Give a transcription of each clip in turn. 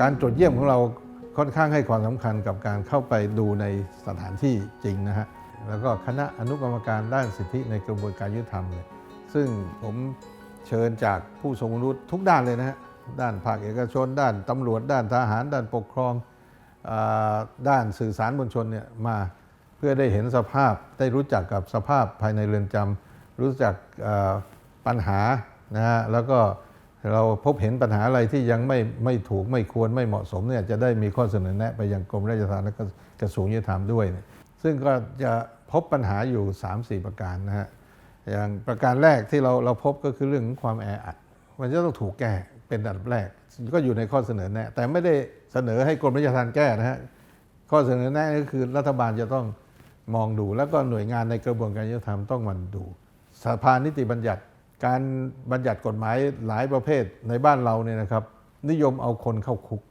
การตรวจเยี่ยมของเราค่อนข้างให้ความสำคัญกับการเข้าไปดูในสถานที่จริงนะฮะแล้วก็คณะอนุกรรมการด้านสิทธิในกระบวนการยุติธรรมเนี่ยซึ่งผมเชิญจากผู้ทรงคุณวุฒิทุกด้านเลยนะฮะด้านภาคเอกชน ด้านตำรวจ ด้านทหาร ด้านปกครองอด้านสื่อสารมวลชนเนี่ยมาเพื่อได้เห็นสภาพได้รู้จักกับสภาพภายในเรือนจำรู้จักปัญหานะฮะแล้วก็ เราพบเห็นปัญหาอะไรที่ยังไม่ไม่ถูกไม่ควรไม่เหมาะสมเนี่ยจะได้มีข้อเสนอแนะไปยังกรมราชทัณฑ์และกระทรวงยุติธรรมด้วย ซึ่งก็จะพบปัญหาอยู่ 3-4 ประการนะฮะอย่างประการแรกที่เราเราพบก็คือเรื่องของความแออัด มันจะต้องถูกแก้เป็นอันดับแรก ก็อยู่ในข้อเสนอแนะแต่ไม่ได้เสนอให้กรมราชทัณฑ์แก้นะฮะข้อเสนอแนะก็คือรัฐบาลจะต้องมองดู แล้วก็หน่วยงานในกระบวนการยุติธรรมต้องมันดูสภานิติบัญญัติ การบัญญัติกฎหมายหลายประเภทในบ้านเราเนี่ยนะครับ นิยมเอาคนเข้าคุก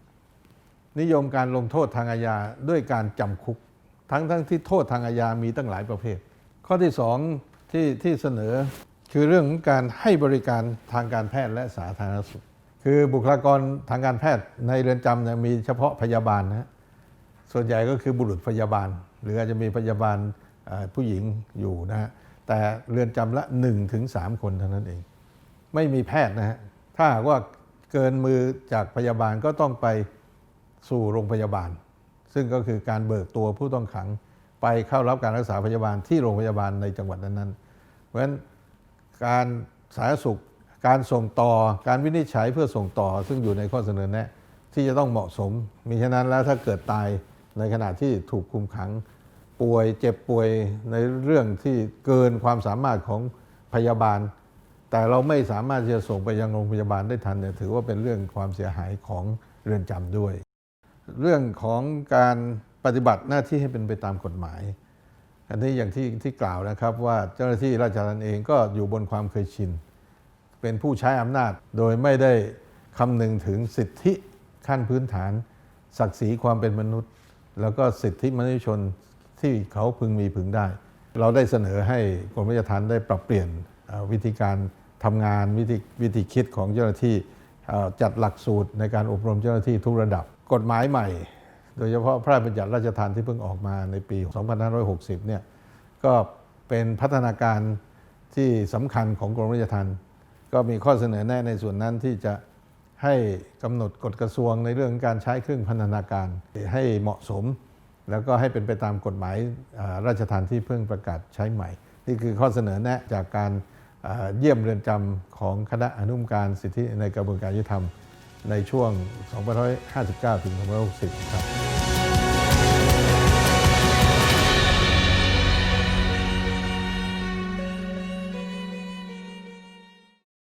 นิยมการลงโทษทางอาญาด้วยการจำคุก ทั้งทั้งที่โทษทางอาญามีตั้งหลายประเภท ข้อที่สองที่ที่เสนอคือเรื่องของการให้บริการทางการแพทย์และสาธารณสุข คือบุคลากรทางการแพทย์ในเรือนจำเนี่ยมีเฉพาะพยาบาลนะส่วนใหญ่ก็คือบุรุษพยาบาล หรืออาจจะมีพยาบาลผู้หญิงอยู่นะฮะ แต่เรือนจำละ1ถึง3คนเท่านั้นเอง ไม่มีแพทย์นะฮะ ถ้าหากว่าเกินมือจากพยาบาลก็ต้องไปสู่โรงพยาบาล ซึ่งก็คือการเบิกตัวผู้ต้องขังไปเข้ารับการรักษาพยาบาลที่โรงพยาบาลในจังหวัดนั้นๆ เพราะฉะนั้นการสาธารณสุขการส่งต่อการวินิจฉัยเพื่อส่งต่อ ซึ่งอยู่ในข้อเสนอแนะที่จะต้องเหมาะสม มิฉะนั้นแล้วถ้าเกิดตายในขณะที่ถูกคุมขัง ป่วยเจ็บป่วยในเรื่องที่เกินความสามารถของพยาบาล แต่เราไม่สามารถจะส่งไปยังโรงพยาบาลได้ทันเนี่ยถือว่าเป็นเรื่องความเสียหายของเรือนจำด้วย เรื่องของการปฏิบัติหน้าที่ให้เป็นไปตามกฎหมาย อันนี้อย่างที่ที่กล่าวนะครับว่าเจ้าหน้าที่ราชทัณฑ์เองก็อยู่บนความเคยชิน เป็นผู้ใช้อำนาจโดยไม่ได้คำนึงถึงสิทธิขั้นพื้นฐาน ศักดิ์ศรีความเป็นมนุษย์ แล้วก็สิทธิมนุษยชน ที่เขาพึงมีพึงได้ เราได้เสนอให้กรมราชทัณฑ์ได้ปรับเปลี่ยนวิธีการทำงานวิธีวิธีคิดของเจ้าหน้าที่จัดหลักสูตรในการอบรมเจ้าหน้าที่ทุกระดับ กฎหมายใหม่ โดยเฉพาะพระราชบัญญัติราชทานที่เพิ่งออกมาในปี 2560 เนี่ยก็เป็นพัฒนาการที่สำคัญของกรมราชทัณฑ์ก็มีข้อเสนอแนะในส่วนนั้นที่จะให้กำหนดกฎกระทรวงในเรื่องการใช้เครื่องพันธนาการให้เหมาะสม แล้วก็ให้เป็นไปตามกฎหมายราชทานที่เพิ่งประกาศใช้ใหม่ นี่คือข้อเสนอแนะจากการเยี่ยมเรือนจำของคณะอนุกรรมการสิทธิในกระบวนการยุติธรรมในช่วง 2559 ถึง 2560 ครับ